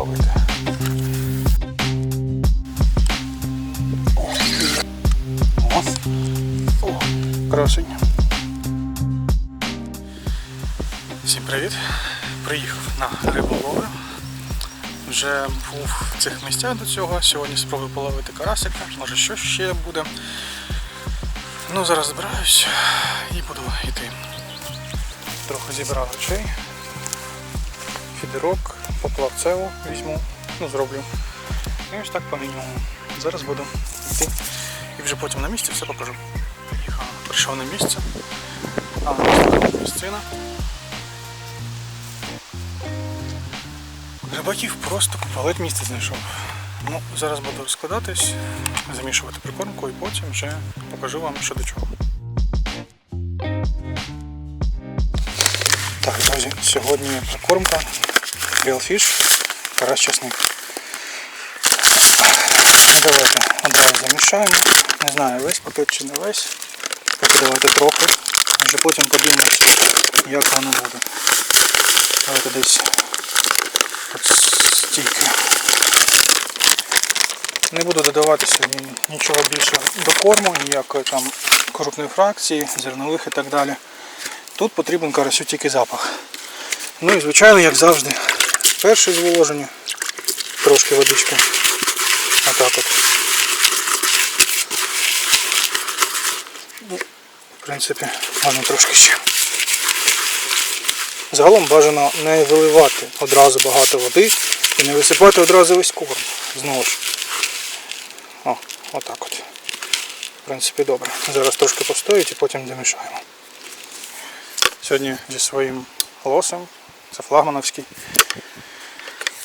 половити. О, о, красень. Всім привіт! Приїхав на риболовлю. Вже був в цих місцях до цього. Сьогодні спробую половити карасика, може що ще буде. Ну, зараз збираюсь і буду йти. Трохи зібрав речей. Фідерок, поплавцеву візьму, ну зроблю. І ось так по мінімуму. Зараз буду йти. І вже потім на місці все покажу. Прийшов на місце. А, місцина. Рибаків просто купалить місце знайшов. Ну, зараз буду розкладатись, замішувати прикормку і потім вже покажу вам, що до чого. Так, друзі, сьогодні прикормка, грілфіш, карась часник. Давайте одразу замішаємо. Не знаю, весь пакет чи не весь. Поки давайте трохи. Вже потім подивимось, як воно буде. Давайте десь от стільки. Не буду додавати сьогодні нічого більше до корму, ніякої там крупної фракції, зернових і так далі. Тут потрібен карасю тільки запах. Ну і звичайно, як завжди, перше зволоження, трошки водички. Отак от. Ну, В принципі, можна трошки ще. Загалом бажано не виливати одразу багато води і не висипати одразу весь корм. Знову ж. О, отак от. В принципі, добре. Зараз трошки постоїть і потім домішаємо. Сьогодні зі своїм лосем, це флагмановський.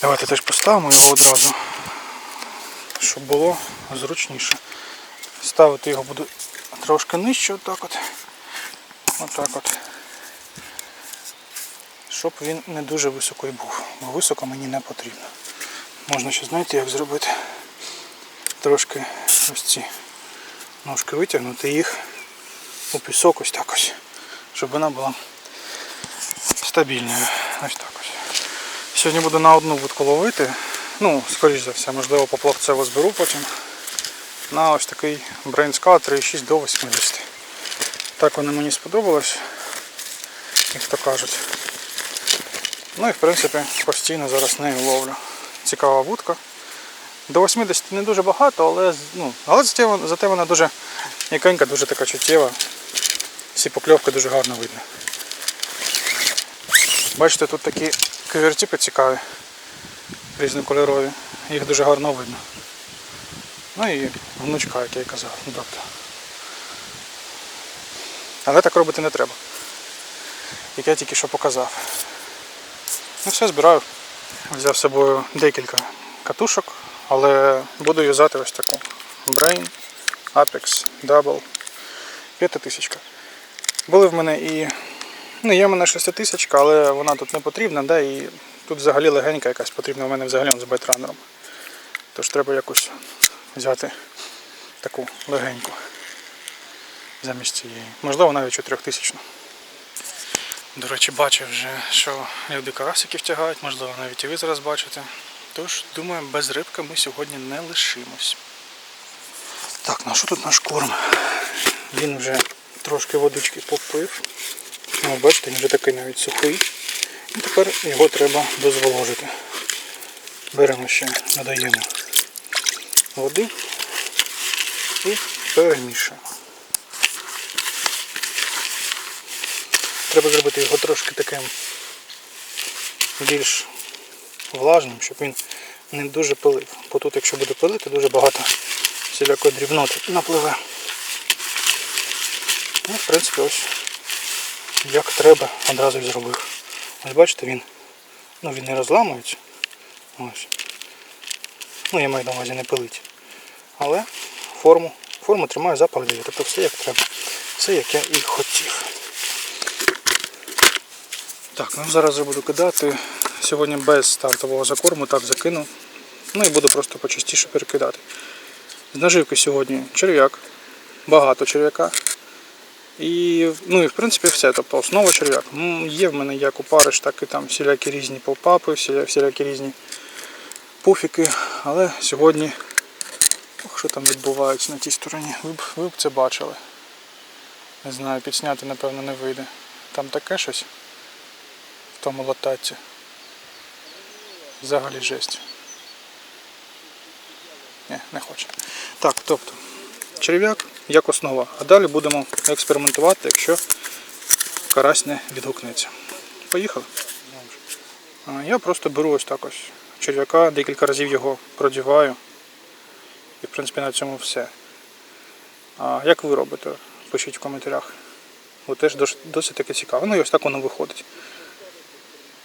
Давайте теж поставимо його одразу, щоб було зручніше. Ставити його буду трошки нижче, отак от. Отак от. Щоб він не дуже високий був, бо високо мені не потрібно. Можна ще знаєте як зробити. Трошки ось ці ножки витягнути їх у пісок ось так ось, щоб вона була стабільною. Ось так. Сьогодні буду на одну вудку ловити. Ну, скоріш за все, можливо, поплавцево зберу потім. На ось такий Scout 3,6 до 80. Так воно мені сподобалось, як то кажуть. Ну і в принципі постійно зараз нею ловлю. Цікава вудка. До 80 не дуже багато, але, ну, але зате зате вона дуже м'якенька, дуже така чуттєва. Всі покльовки дуже гарно видно. Бачите, тут такі кивертіпи цікаві, різнокольорові. Їх дуже гарно видно. Ну і гнучка, як я і казав. Ну, тобто. Але так робити не треба. Як я тільки що показав. Ну все, збираю. Взяв з собою декілька катушок, але буду юзати ось таку. Brain, Apex, Double, 5000. Були в мене і. Ну, є в мене 6000, але вона тут не потрібна, да, і тут взагалі легенька якась потрібна в мене взагалі з байтранером. Тож треба якусь взяти таку легеньку замість цієї. Можливо, навіть 4000. До речі, бачив вже, що люди карасиків тягають, можливо, навіть і ви зараз бачите. Тож, думаю, без рибки ми сьогодні не лишимось. Так, ну що тут наш корм? Він вже трошки водички попив. Ну, бачите, він вже такий навіть сухий. І тепер його треба дозволожити. Беремо ще, надаємо води і перемішуємо. Треба зробити його трошки таким більш влажним, щоб він не дуже пилив. Бо тут, якщо буде пилити, дуже багато всілякої дрібноти напливе. Ну, в принципі, ось як треба, одразу і зробив. Ось бачите, він, ну, він не розламується. Ось. Ну, я маю на увазі не пилить. Але форму, форму тримаю запах дає. Тобто все як треба. Все як я і хотів. Так, ну зараз вже буду кидати. Сьогодні без стартового закорму, так закину. Ну і буду просто почастіше перекидати. З наживки сьогодні черв'як, багато черв'яка. І, ну і в принципі все. Тобто основа черв'як. Є в мене як опариш, так і там всілякі різні попапи, всіля- всілякі різні пуфіки, але сьогодні. Ох, що там відбувається на тій стороні. Ви б, ви б це бачили. Не знаю, підсняти, напевно, не вийде. Там таке щось в тому латаці. Взагалі жесть. Ні, не хоче. Так, тобто, черв'як як основа. А далі будемо експериментувати, якщо карась не відгукнеться. Поїхали. Я просто беру ось так ось черв'яка, декілька разів його продіваю. І в принципі на цьому все. А як ви робите? Пишіть в коментарях. Бо теж досить таки цікаво. Ну і ось так воно виходить.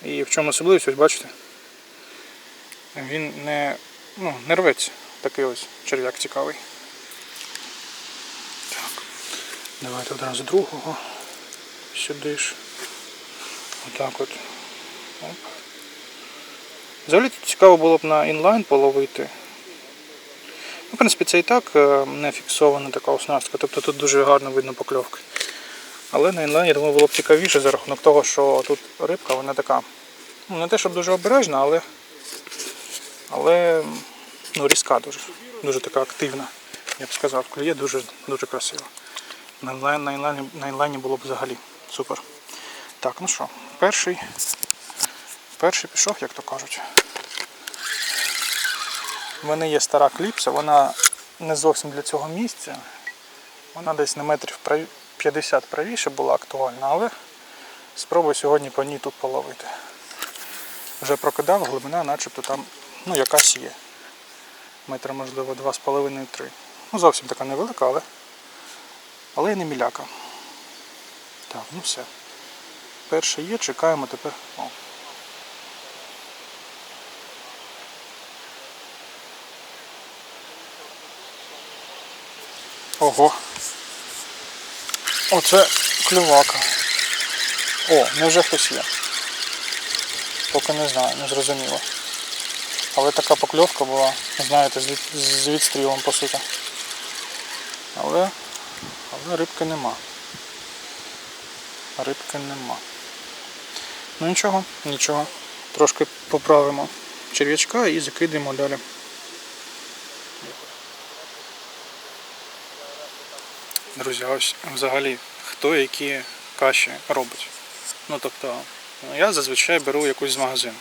І в чому особливість, ось бачите? Він не, ну, не рветься. Такий ось черв'як цікавий. Так. Давайте одразу другого. Сюди ж. Отак от. Оп. Взагалі цікаво було б на інлайн половити. Ну, в принципі, це і так е, не фіксована така оснастка, тобто тут дуже гарно видно покльовки. Але на інлайн, я думаю, було б цікавіше за рахунок того, що тут рибка, вона така. Ну, не те, щоб дуже обережна, але, але ну, різка дуже. Дуже така активна. Я б сказав, клює дуже, дуже красиво. На інлайн, на, інлайні, на інлайні було б взагалі супер. Так, ну що, перший, перший пішов, як то кажуть. У мене є стара кліпса, вона не зовсім для цього місця. Вона десь на метрів праві- 50 правіше була актуальна, але спробую сьогодні по ній тут половити. Вже прокидав, глибина начебто там ну, якась є. Метра, можливо, 2,5-3. Ну, зовсім така невелика, але, але і не міляка. Так, ну все. Перше є, чекаємо тепер. О. Ого. Оце клювака. О, невже хтось є. Поки не знаю, не зрозуміло. Але така покльовка була, знаєте, з відстрілом по суті. Але, але рибки нема. Рибки нема. Ну нічого, нічого. Трошки поправимо черв'ячка і закидаємо далі. Друзі, ось взагалі хто які каші робить. Ну тобто, ну, я зазвичай беру якусь з магазину.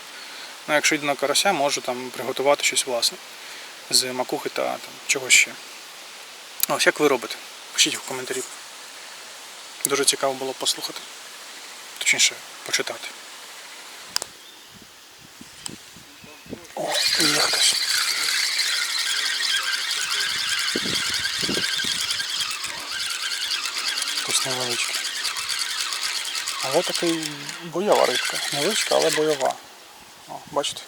Ну, якщо йду на карася, можу там приготувати щось власне. З макухи та там, чогось ще. Ось як ви робите? Пишіть в коментарі. Дуже цікаво було послухати. Точніше, почитати. О, є хтось. Хтось невеличкий. Але такий бойова рибка. Невеличка, але бойова. О, бачите?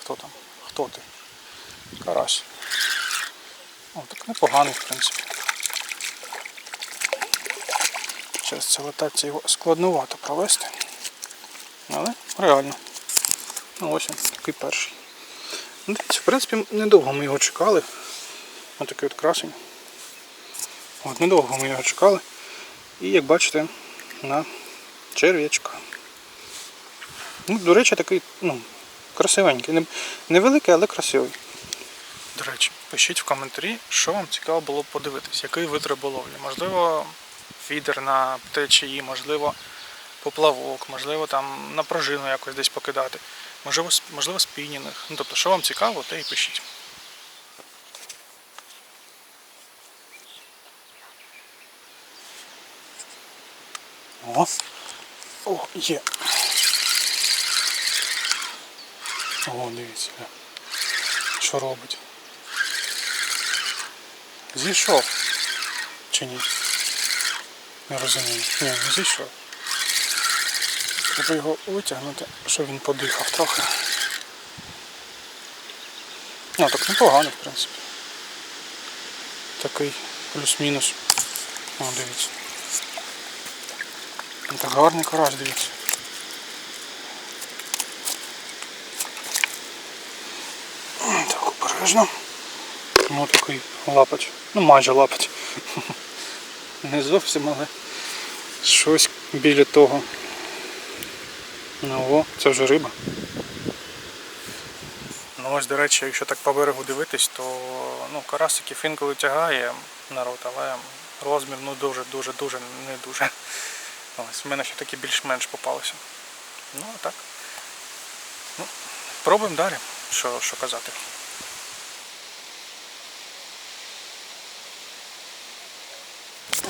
Хто там? Хто ти? Карась. О, так непоганий, в принципі. Через це летацію його складнувато провести. Але реально. Ну ось він, такий перший. Ну, Дивіться, в принципі, недовго ми його чекали. Ось такий от красень. От, недовго ми його чекали. І як бачите, на черв'ячка. Ну, до речі, такий, ну, красивенький. Невеликий, але красивий. До речі, пишіть в коментарі, що вам цікаво було подивитись, який вид риболовлі. Можливо, фідер на течії, можливо, поплавок, можливо, там на пружину якось десь покидати. Можливо, можливо спінінг. Ну, тобто, що вам цікаво, те і пишіть. О, о, є. О, дивіться. Що робить? Зійшов. Чи ні? Не розумію. Ні, не зійшов. Треба його витягнути, щоб він подихав трохи. Ну, так непогано, в принципі. Такий плюс-мінус. О, дивіться. Так гарний карась, дивіться. Так, обережно. Ну такий лапать. Ну майже лапать. Не зовсім, але щось біля того. Ну о, це вже риба. Ну ось, до речі, якщо так по берегу дивитись, то ну, карасиків інколи тягає народ, але розмір ну дуже, дуже, дуже не дуже. Ось, в мене ще такі більш-менш попалися. Ну, а так. Ну, пробуємо далі, що, що казати.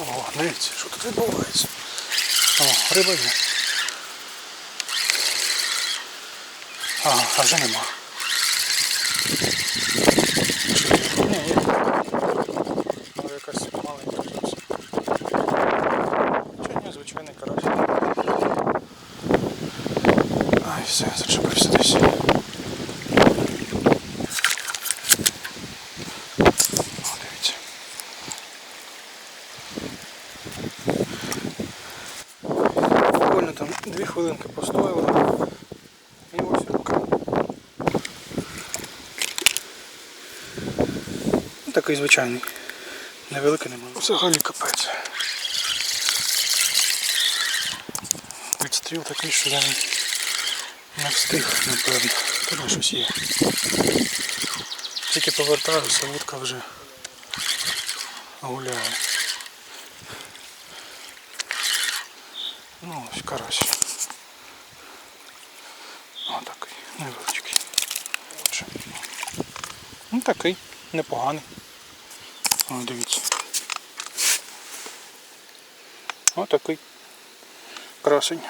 О, дивіться, що тут відбувається. О, риба є. А, а вже нема. Ні, є. Але якась маленька зовсім. Чи ні. Ай, все, зачепився десь. О, дивіться. Буквально там дві хвилинки постояли. І ось рука. Ну, Такий звичайний. Невеликий немає. Взагалі капець. Відстріл такий, що я не встиг, напевно. Тут щось є. Тільки повертаюся, вудка вже гуляє. Ну, ось карась. О, такий, невеличкий. Ну такий, непоганий. О, дивіться. Такий. Красень.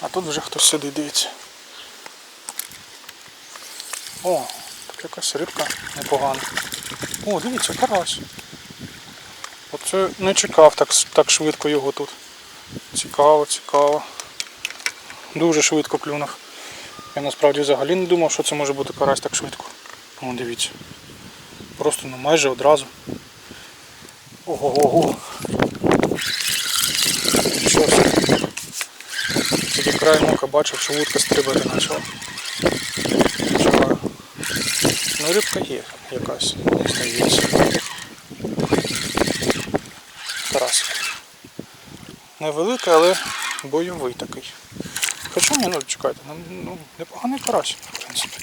А тут вже хтось сидить, дивіться. О, тут якась рибка непогана. О, дивіться, карась. Оце не чекав так, так швидко його тут. Цікаво, цікаво. Дуже швидко клюнув. Я насправді взагалі не думав, що це може бути карась так швидко. О, дивіться. Просто ну майже одразу. Ого-го-го. Нічого собі. Тільки край ока бачив, що вудка стрибати почала. Ну рибка є якась, здається. Карасик. Невеликий, але бойовий такий. Хоча ні, ну чекайте, ну, ну непоганий карась, в принципі.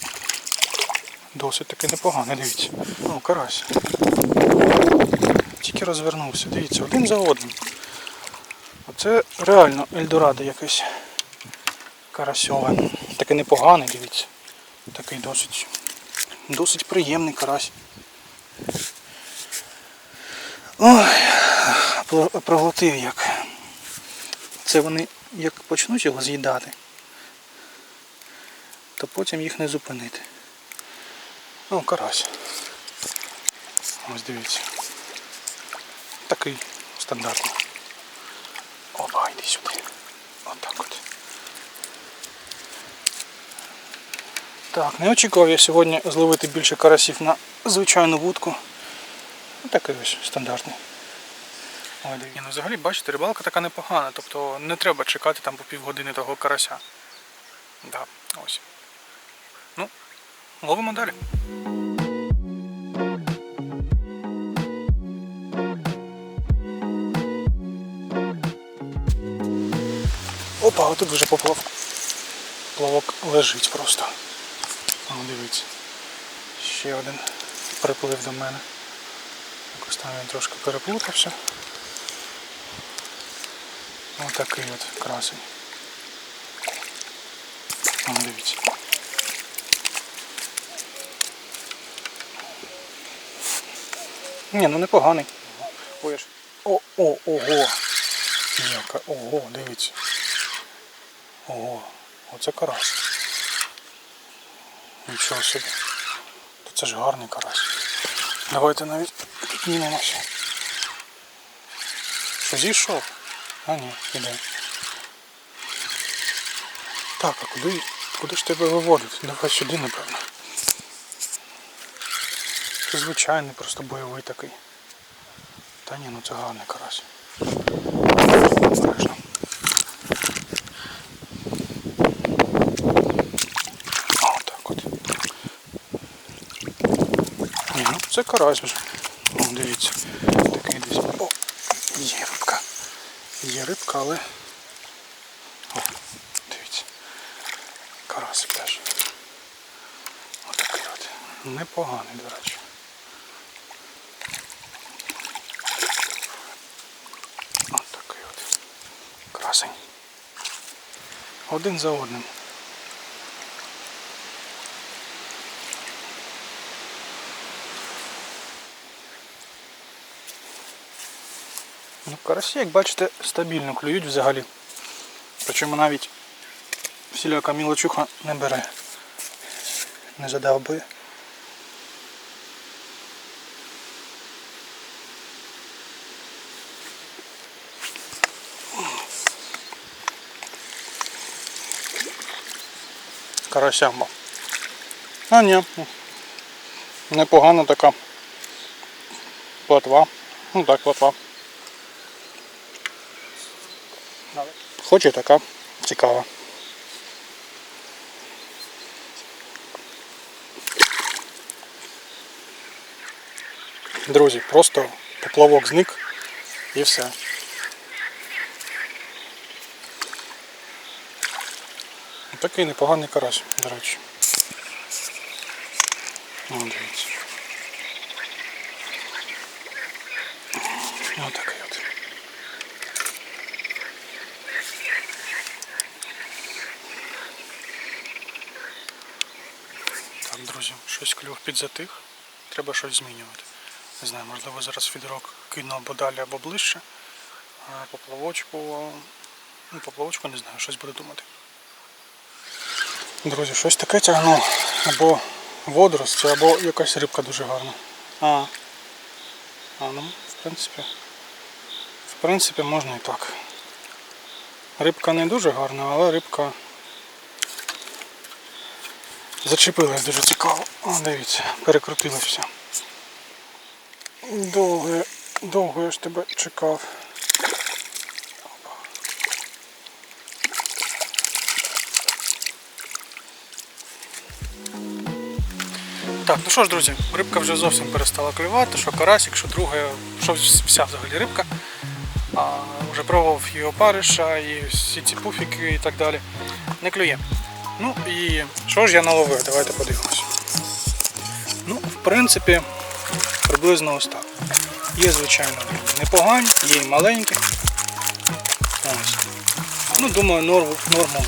Досить таки непоганий, дивіться. Ну, карась. Тільки розвернувся, дивіться, один за одним. Оце реально Ельдорадо якийсь карасьове. Такий непоганий, дивіться. Такий досить, досить приємний карась. Ой, проглотив як. Це вони як почнуть його з'їдати, то потім їх не зупинити. О, карась. Ось дивіться. Такий стандартний. Опа, йди сюди. Отак от. Так, не очікував я сьогодні зловити більше карасів на звичайну вудку. Ну, такий ось стандартний. Дивіться. Ну, взагалі, бачите, рибалка така непогана, тобто не треба чекати там по півгодини того карася. Да, ось. Ну, ловимо далі. Опа, а тут вже поплавок. Плавок лежить просто. О, дивіться. Ще один приплив до мене. Якось там він трошки переплутався. Отакий от красень. О, дивіться. Ні, ну непоганий. Ой, О, о, ого. Яка, ого, дивіться. Ого, оце карась. Нічого собі. То це ж гарний карась. Давайте навіть піднімемося. Що зійшов? А ні, іде. Так, а куди, куди ж тебе виводити? Давай сюди, напевно. Це звичайний, просто бойовий такий. Та ні, ну це гарний карась. Страшно. О, так от. Ні, ну Це карась вже. О, дивіться. Такий десь. О, є рибка. Є рибка, але... О, дивіться. Карасик теж. Отакий от. Непоганий, до речі. Красень. Один за одним. Ну, карасі, як бачите, стабільно клюють взагалі. Причому навіть всіляка мілочуха не бере. Не задав би. Карасямба. А ні. Непогана така плотва. Ну так, плотва. Хоч і така цікава. Друзі, просто поплавок зник і все. Такий непоганий карась, до речі. О, дивіться. Ось такий от. Так, друзі, щось клюв підзатих. Треба щось змінювати. Не знаю, можливо зараз фідерок кину або далі, або ближче. А поплавочку, ну, поплавочку не знаю, щось буду думати. Друзі, щось таке тягну. Або водорості, або якась рибка дуже гарна. А, а ну, в принципі. В принципі, можна і так. Рибка не дуже гарна, але рибка зачепилась дуже цікаво. О, дивіться, перекрутилось все. Довго, довго я ж тебе чекав. Так, ну що ж, друзі, рибка вже зовсім перестала клювати, що карасик, що друга, що вся взагалі рибка. А, вже пробував і опариша, і всі ці пуфіки і так далі. Не клює. Ну і що ж я наловив? Давайте подивимось. Ну, в принципі, приблизно ось так. Є, звичайно, непогані, є і маленькі. Ну, думаю, норму вивели.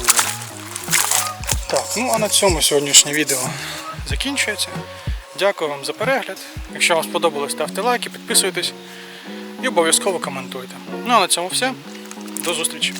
Так, ну а на цьому сьогоднішнє відео закінчується. Дякую вам за перегляд. Якщо вам сподобалось, ставте лайки, підписуйтесь і обов'язково коментуйте. Ну а на цьому все. До зустрічі!